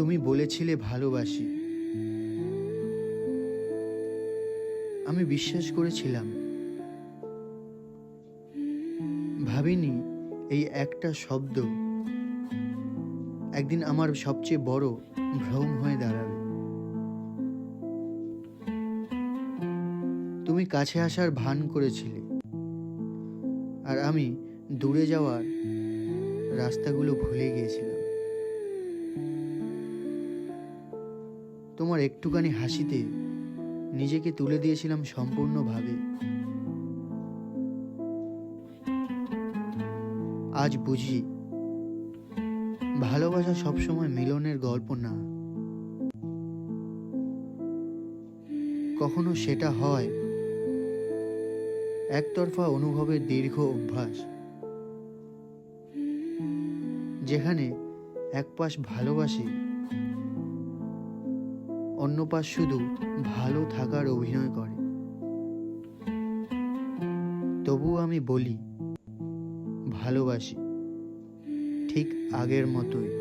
তুমি বলেছিলে ভালোবাসি। আমি বিশ্বাস করেছিলাম। ভাবিনি এই একটা শব্দ একদিন আমার সবচেয়ে বড় ভ্রম হয়ে দাঁড়াবে। তুমি কাছে আসার ভান করেছিলে। আর আমি দূরে যাওয়ার রাস্তাগুলো ভুলে গিয়েছিলাম। তোমার একটুখানি হাসিতে নিজেকে তুলে দিয়েছিলাম সম্পূর্ণভাবে। আজ বুঝি ভালোবাসা সবসময় মিলনের গল্প না। কখনো সেটা হয় একতরফা অনুভবের দীর্ঘ অভ্যাস, যেখানে এক পাশ ভালোবাসি অন্য পাশ শুধু ভালো থাকার অভিনয় করে। তবু আমি বলি ভালোবাসি ঠিক আগের মতোই।